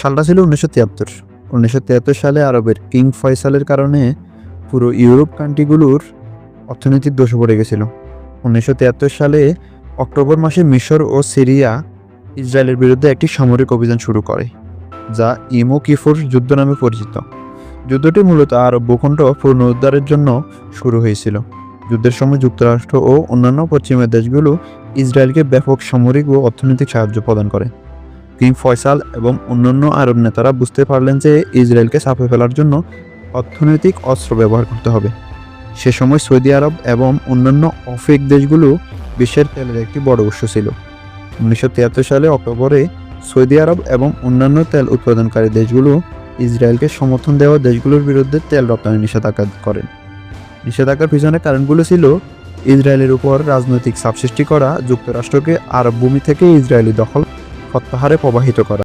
সালটা ছিল উনিশশো তিয়াত্তর। উনিশশো সালে আরবের কিং ফয়সালের কারণে পুরো ইউরোপ কান্ট্রিগুলোর অর্থনৈতিক দোষে পড়ে গেছিল। উনিশশো তিয়াত্তর সালে অক্টোবর মাসে মিশর ও সিরিয়া ইসরায়েলের বিরুদ্ধে একটি সামরিক অভিযান শুরু করে, যা ইমো কিফোর যুদ্ধ নামে পরিচিত। যুদ্ধটি মূলত আরব ভূখণ্ড পুনরুদ্ধারের জন্য শুরু হয়েছিল। যুদ্ধের সময় যুক্তরাষ্ট্র ও অন্যান্য পশ্চিমের দেশগুলো ইসরায়েলকে ব্যাপক সামরিক ও অর্থনৈতিক সাহায্য প্রদান করে। কিং ফয়সাল এবং অন্যান্য আরব নেতারা বুঝতে পারলেন যে ইসরায়েলকে চাপে ফেলার জন্য অর্থনৈতিক অস্ত্র ব্যবহার করতে হবে। সে সময় সৌদি আরব এবং অন্যান্য অফেক দেশগুলো বিশ্বের তেলের একটি বড় উৎস ছিল। উনিশশো তিয়াত্তর সালে অক্টোবরে সৌদি আরব এবং অন্যান্য তেল উৎপাদনকারী দেশগুলো ইসরায়েলকে সমর্থন দেওয়া দেশগুলোর বিরুদ্ধে তেল রপ্তানি নিষেধাজ্ঞা করেন। নিষেধাজ্ঞার পিছনে কারণগুলো ছিল ইসরায়েলের উপর রাজনৈতিক চাপ সৃষ্টি করা, যুক্তরাষ্ট্রকে আরব ভূমি থেকে ইসরায়েলি দখল প্রত্যাহারে প্রবাহিত করা।